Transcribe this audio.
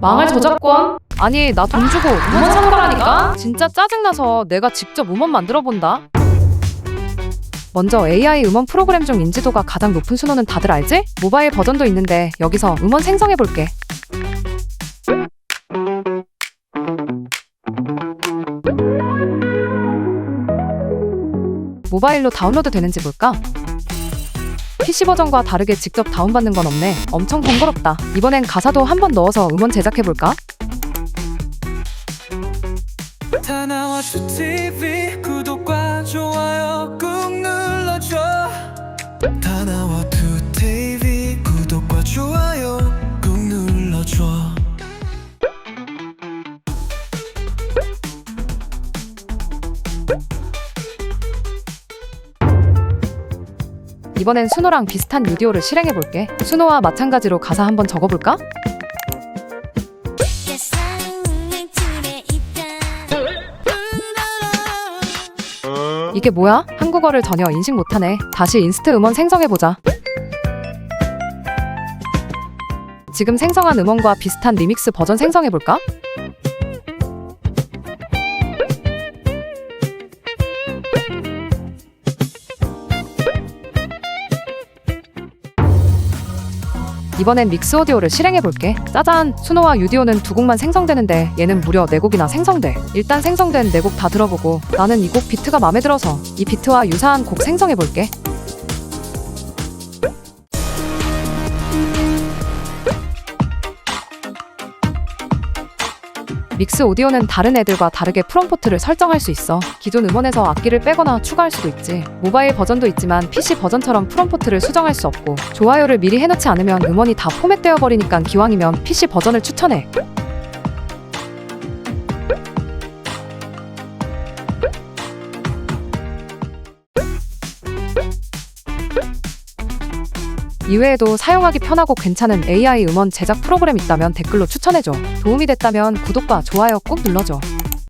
망할 저작권? 아니 나 돈 주고 음원 산 거라니까? 진짜 짜증나서 내가 직접 음원 만들어 본다. 먼저 AI 음원 프로그램 중 인지도가 가장 높은 순호는 다들 알지? 모바일 버전도 있는데 여기서 음원 생성해 볼게. 모바일로 다운로드 되는지 볼까? PC 버전과 다르게 직접 다운받는 건 없네. 엄청 번거롭다. 이번엔 가사도 한번 넣어서 음원 제작해 볼까? 이번엔 순호랑 비슷한 유디오를 실행해 볼게. 순호와 마찬가지로 가사 한번 적어 볼까? 세상의 줄에 있다 이게 뭐야? 한국어를 전혀 인식 못하네. 다시 인스트 음원 생성해 보자. 지금 생성한 음원과 비슷한 리믹스 버전 생성해 볼까? 이번엔 믹스 오디오를 실행해 볼게. 짜잔! 순호와 유디오는 두 곡만 생성되는데 얘는 무려 네 곡이나 생성돼. 일단 생성된 네 곡 다 들어보고 나는 이 곡 비트가 마음에 들어서 이 비트와 유사한 곡 생성해 볼게. 믹스 오디오는 다른 애들과 다르게 프롬포트를 설정할 수 있어. 기존 음원에서 악기를 빼거나 추가할 수도 있지. 모바일 버전도 있지만 PC 버전처럼 프롬포트를 수정할 수 없고 좋아요를 미리 해놓지 않으면 음원이 다 포맷되어 버리니까 기왕이면 PC 버전을 추천해. 이외에도 사용하기 편하고 괜찮은 AI 음원 제작 프로그램 있다면 댓글로 추천해줘. 도움이 됐다면 구독과 좋아요 꼭 눌러줘.